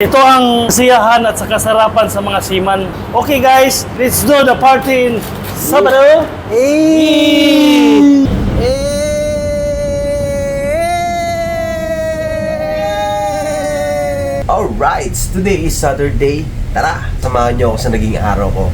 Ito ang kasiyahan at sa kasarapan sa mga seaman. Okay guys, let's do the party in Sabado. Hey! Alright, today is Saturday. Tara, samahan niyo ako sa naging araw ko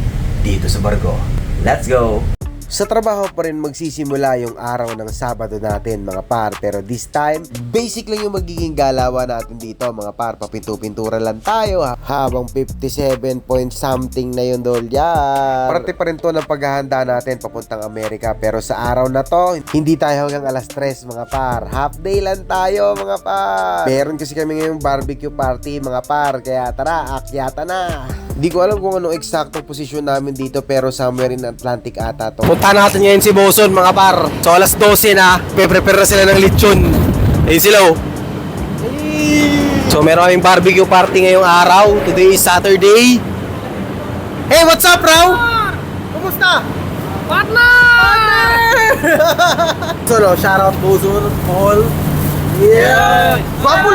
dito sa barko. Let's go! Sa trabaho pa rin magsisimula yung araw ng Sabado natin mga par. Pero this time, basic lang yung magiging galawan natin dito mga par. Papintu-pintura lang tayo ha. Habang 57 point something na yung dolyar Parte pa rin to ng paghahanda natin papuntang Amerika. Pero sa araw na to, hindi tayo hanggang alas 3 mga par. Half day lang tayo mga par. Meron kasi kami ngayong barbecue party mga par. Kaya tara, akyata na Hindi ko alam kung anong eksaktong posisyon namin dito Pero somewhere in Atlantic ata to Punta natin ngayon si Boson mga par. So alas 12 na, pe-prepare na sila ng lechon. Ayun sila oh. So meron kaming barbecue party ngayong araw. Today is Saturday. Hey, what's up, Raw? Kumusta? Partner! so no, shoutout Boson, Paul. Yeah! Gwapo!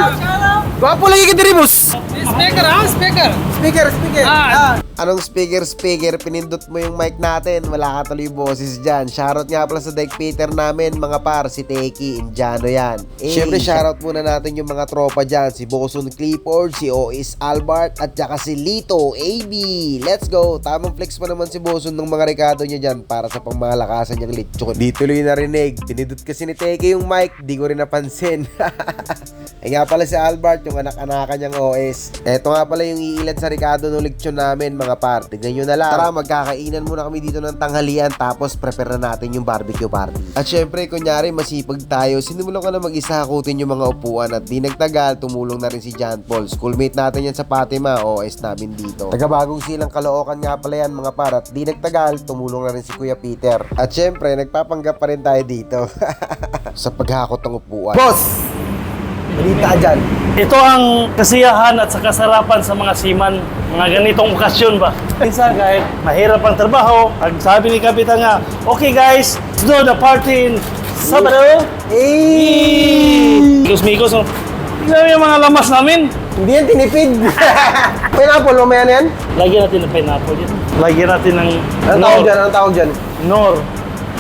Gwapo lagi ka diri, boss! Speaker ah, speaker. Speaker, speaker! Ah. Anong speaker speaker? Pinindot mo yung mic natin. Wala ka tuloy boses dyan. Shoutout nga pala sa Dike Peter namin, mga par. Si Teki, Indiano yan. Siyempre, shoutout muna natin yung mga tropa dyan. Si Boson Clifford, si Ois Albert, at saka si Lito, AB. Let's go! Tamang flex pa naman si Boson ng mga rekado niya dyan para sa pangmalakasan niyang lechon. Di tuloy narinig. Pinindot kasi ni Teki yung mic. Di ko rin napansin. Eh nga pala si Albert, yung anak-anakan niyang OS. Eto nga pala yung iilan sa Ricardo ng leksyon namin, mga par. Tignan nyo na lang. Tara, magkakainan muna kami dito ng tanghalian tapos prepare na natin yung barbecue party. At syempre, kunyari masipag tayo, sinimulan ko na mag-isa yung mga upuan at di nagtagal, tumulong na rin si John Paul. Schoolmate natin yan sa Fatima, OS namin dito. Tagabagong silang kalookan nga pala yan, mga par. At di nagtagal, tumulong na rin si Kuya Peter. At syempre, nagpapanggap pa rin tayo dito. sa paghakot ng upuan. Boss! Balita dyan. Ito ang kasiyahan at sa kasarapan sa mga seaman. Mga ganitong okasyon ba? Minsan kahit mahirap ang trabaho, pag sabi ni Kapitan nga, okay guys, let's do the party in Sabado. Hey! Mikos-mikos, oh. Tingnan mo yung mga lamas namin. Hindi yan tinipid. Pineapple, mamaya na yan? Lagyan natin ng pineapple yan. Lagyan natin ng Anong tawag dyan? Anong tawag dyan? Nor.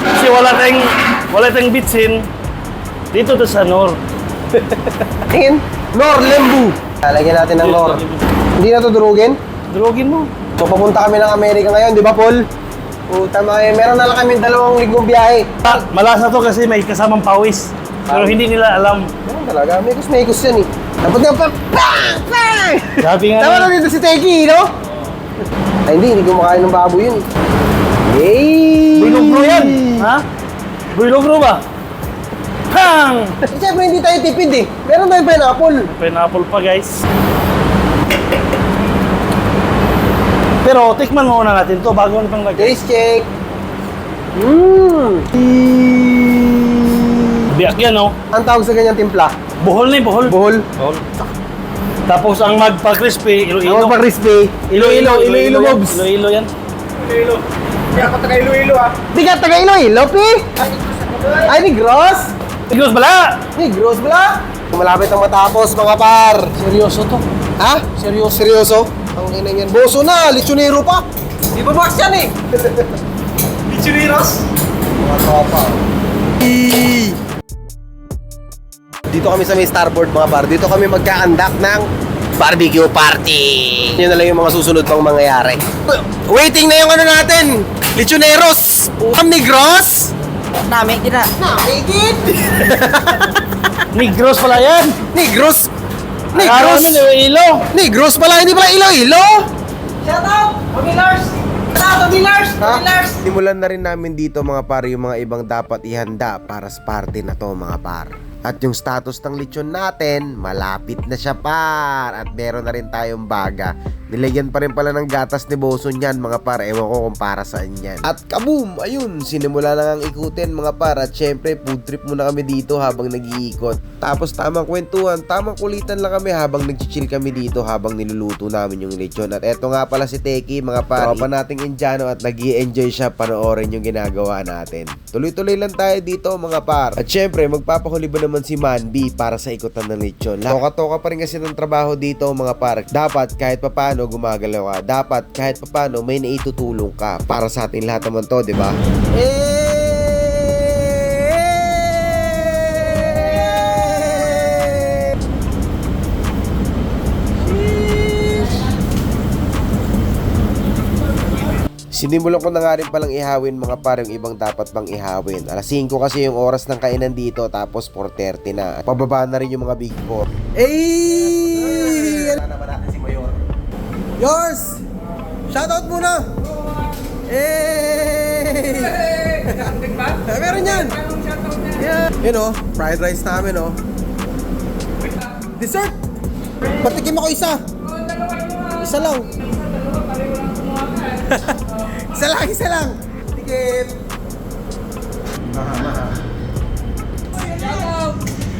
Kasi wala tayong, wala tayong bitsin. Dito to sa Nor. Tingin. Nor, lembu. Lalagyan natin ng nor. Hindi na to durugin? Drogin mo. So papunta kami ng Amerika ngayon, di ba Paul? Puta mga meron na lang kami dalawang linggong biyahe. Ah, malasa to kasi may kasamang pawis. Pero hindi nila alam. Meron talaga, may kusmekos yan eh. Dapat nga pa, bang! Bang! Sabi nga Tama na dito si Teki, no? Ay hindi, hindi kumakain ng baboy yun eh. Yay! Bulogro yan! Ha? Bulogro ba? Hang! Eh, Siyempre hindi tayo tipid eh. Meron tayong pineapple. Pineapple pa guys. Pero tikman muna natin to bago nitong lagay. Taste check. Mmm. Biyak yan oh. Ang tawag sa ganyang timpla? Buhol na eh, buhol. Buhol. Buhol. Tapos ang magpa-crispy, Iloilo. Ang pa crispy. Iloilo, Iloilo, yan. Bobs. Iloilo yan. Di ka taga Iloilo, pi? Ay, ni Gross? Tigos bala! Ni Gross bala? Malapit ang matapos, mga par. Seryoso to. Ha? Seryoso? Seryoso? Ang ina yan. Boso na, lechonero pa. Di ba box yan eh? Lechoneros? Mga tropa. Dito kami sa may starboard mga par. Dito kami magka-conduct ng barbecue party. Yun na lang yung mga susunod pang mangyayari. Waiting na yung ano natin. Lechoneros. Ang Negros. Nami kita. Nakikit. Negros pala yan! Negros. Akala Negros. namin Iloilo! Negros pala, hindi pala Iloilo. Shout out, Pamilars. Shout out, Pamilars. Pamilars. Simulan na rin namin dito mga par yung mga ibang dapat ihanda para sa party na to mga par. At yung status ng lechon natin, malapit na siya par. At meron na rin tayong baga Nilagyan pa rin pala ng gatas ni Boson yan mga par. Ewan ko kung para saan yan. At kaboom! Ayun, sinimula na ngang ikutin mga par. At syempre, food trip muna kami dito habang nag-iikot. Tapos tamang kwentuhan, tamang kulitan lang kami habang nag-chill kami dito habang niluluto namin yung lechon. At eto nga pala si Teki mga par. Tropa nating Indiano at nag enjoy siya panoorin yung ginagawa natin. Tuloy-tuloy lang tayo dito mga par. At syempre, magpapahuli ba naman si Manby para sa ikutan ng lechon. Toka-toka pa rin kasi ng trabaho dito mga par. Dapat kahit papano gumagalaw ka. Dapat kahit papano may naitutulong ka. Para sa ating lahat naman to, di ba? Sinimulan ko na nga rin palang ihawin mga par yung ibang dapat pang ihawin. Alas 5 kasi yung oras ng kainan dito tapos 4.30 na. Pababa na rin yung mga big four. Eh! si Mayor. Yours! Shoutout muna! Eh! Meron yan! Yeah. Yun o, fried rice namin o. Dessert! Patikim ako isa! Isa lang! isa lang, isa lang! Tikim!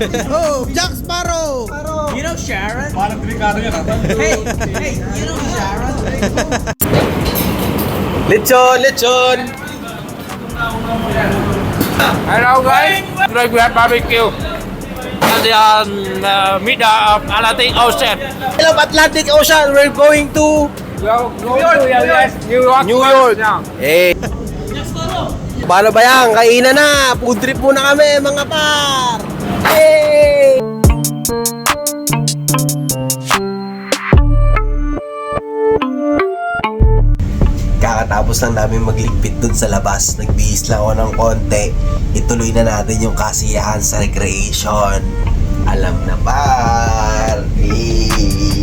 Oh, Jack Sparrow! You know Sharon? Parang delikado yan. Hey, hey, you know Sharon? Lechon! Lechon! Hello guys, today we have barbecue at the um, uh, of Atlantic Ocean. Hello, Atlantic Ocean! We're going to going to yes, New York. New York! now. Eh! Paano ba yan? Kainan na! Food trip muna kami, mga par! Kakatapos lang namin magligpit dun sa labas, nagbihis lang ako ng konti, ituloy na natin yung kasiyahan sa recreation. Alam na par! Hey!